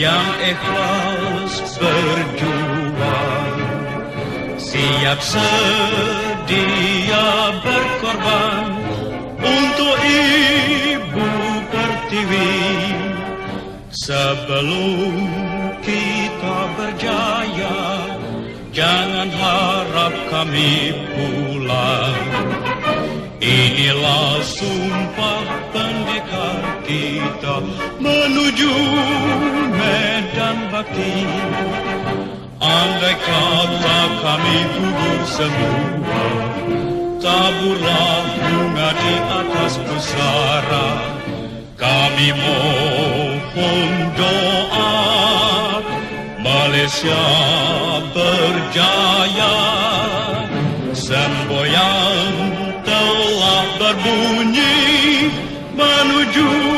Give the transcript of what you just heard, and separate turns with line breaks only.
yang ikhlas berjuang. Siap sedia berkorban untuk ibu pertiwi. Sebelum kita berjaya jangan harap kami pulang. Inilah sumpah pendekar kita menuju medan bakti. Andai kata kami gugur semua Taburlah bunga di atas pusara. Kami mohon doa Malaysia berjaya. Semboyan telah berbunyi Menuju